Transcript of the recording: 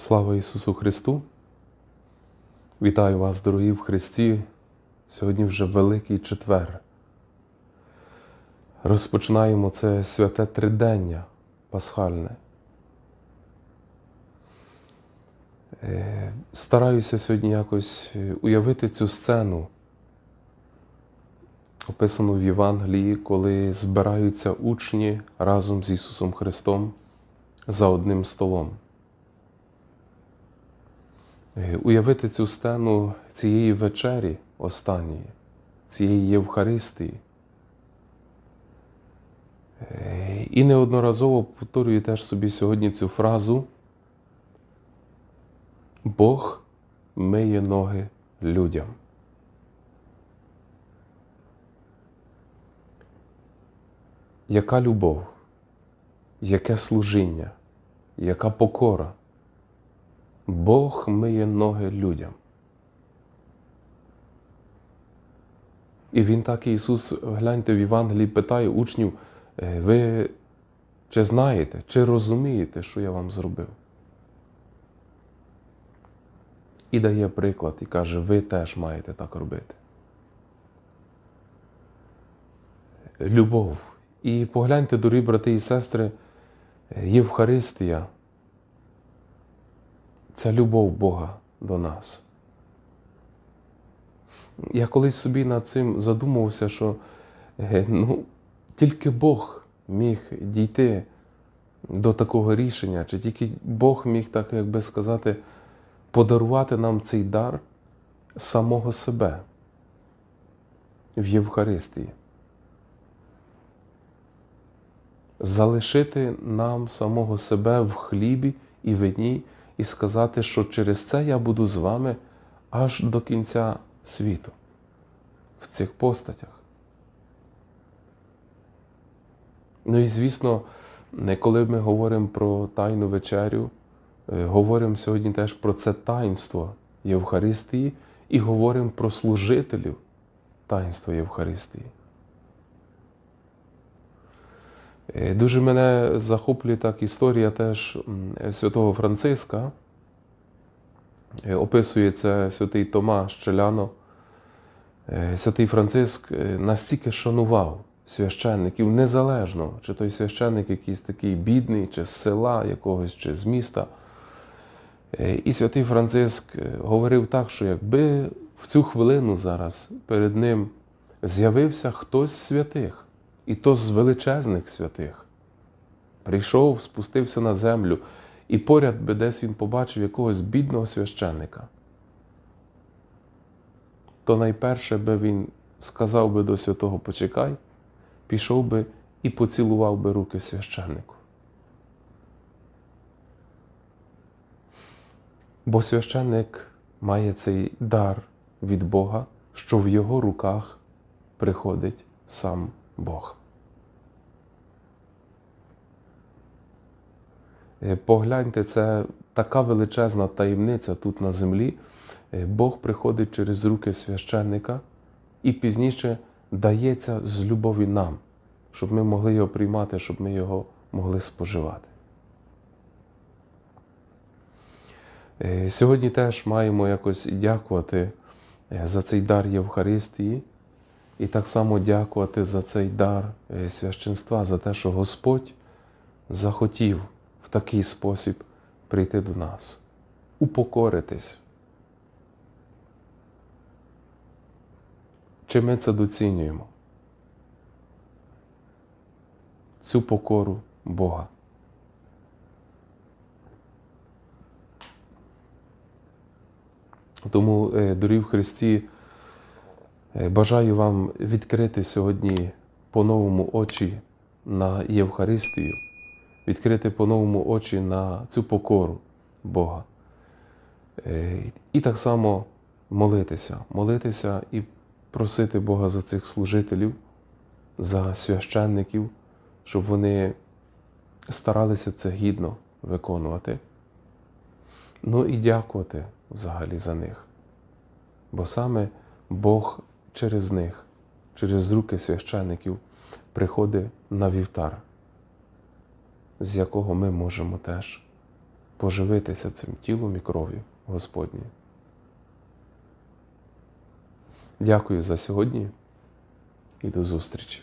Слава Ісусу Христу! Вітаю вас, дорогі в Христі. Сьогодні вже Великий четвер. Розпочинаємо це святе тридення Пасхальне. Е, Стараюся сьогодні якось е, уявити цю сцену, описану в Євангелії, коли збираються учні разом з Ісусом Христом за одним столом. Е, Уявити цю сцену цієї вечері останньої, цієї Євхаристії. Е, І неодноразово повторюю теж собі сьогодні цю фразу Бог миє ноги людям. Яка любов, яке служіння, яка покора. Бог миє ноги людям. І він так Ісус, гляньте в Євангелії, питає учнів, «Е, ви чи знаєте, чи розумієте, що я вам зробив? І дає приклад і каже, ви теж маєте так робити. Любов. І погляньте, дорогі брати і сестри, Євхаристія це любов Бога до нас. Я колись собі над цим задумувався, що е, ну, тільки Бог міг дійти до такого рішення, чи тільки Бог міг, так як би сказати, подарувати нам цей дар самого себе в Євхаристії. Залишити нам самого себе в хлібі і вині, і сказати, що через це я буду з вами аж до кінця світу в цих постатях. Ну і звісно, коли ми говоримо про Тайну вечерю, е, говоримо сьогодні теж про це таїнство Євхаристії і говоримо про служителів таїнства Євхаристії. Дуже мене захоплює так історія теж святого Франциска. Е, Описує це святий Тома Щеляно. Е, Святий Франциск е, настільки шанував священників, незалежно, чи той священник якийсь такий бідний, чи з села якогось, чи з міста. Е, І святий Франциск е, говорив так, що якби в цю хвилину зараз перед ним з'явився хтось з святих, і то з величезних святих, прийшов, спустився на землю, і поряд би десь він побачив якогось бідного священника, то найперше би він сказав би до святого почекай, пішов би і поцілував би руки священнику. Бо священник має цей дар від Бога, що в його руках приходить сам Бог. Е, Погляньте, це така величезна таємниця тут на землі. Е, Бог приходить через руки священника і пізніше дається з любові нам, щоб ми могли його приймати, щоб ми його могли споживати. Е, Сьогодні теж маємо якось дякувати за цей дар Євхаристії і так само дякувати за цей дар е, священства, за те, що Господь захотів в такий спосіб прийти до нас, упокоритись. Чи ми це доцінюємо? Цю покору Бога. Тому, е, дорогі в Христі, бажаю вам відкрити сьогодні по-новому очі на Євхаристію, відкрити по-новому очі на цю покору Бога. Е, І так само молитися, молитися і просити Бога за цих служителів, за священників, щоб вони старалися це гідно виконувати. Ну і дякувати взагалі за них. Бо саме Бог через них, через руки священників, приходить на вівтар, з якого ми можемо теж поживитися цим тілом і кров'ю Господні. Дякую за сьогодні і до зустрічі!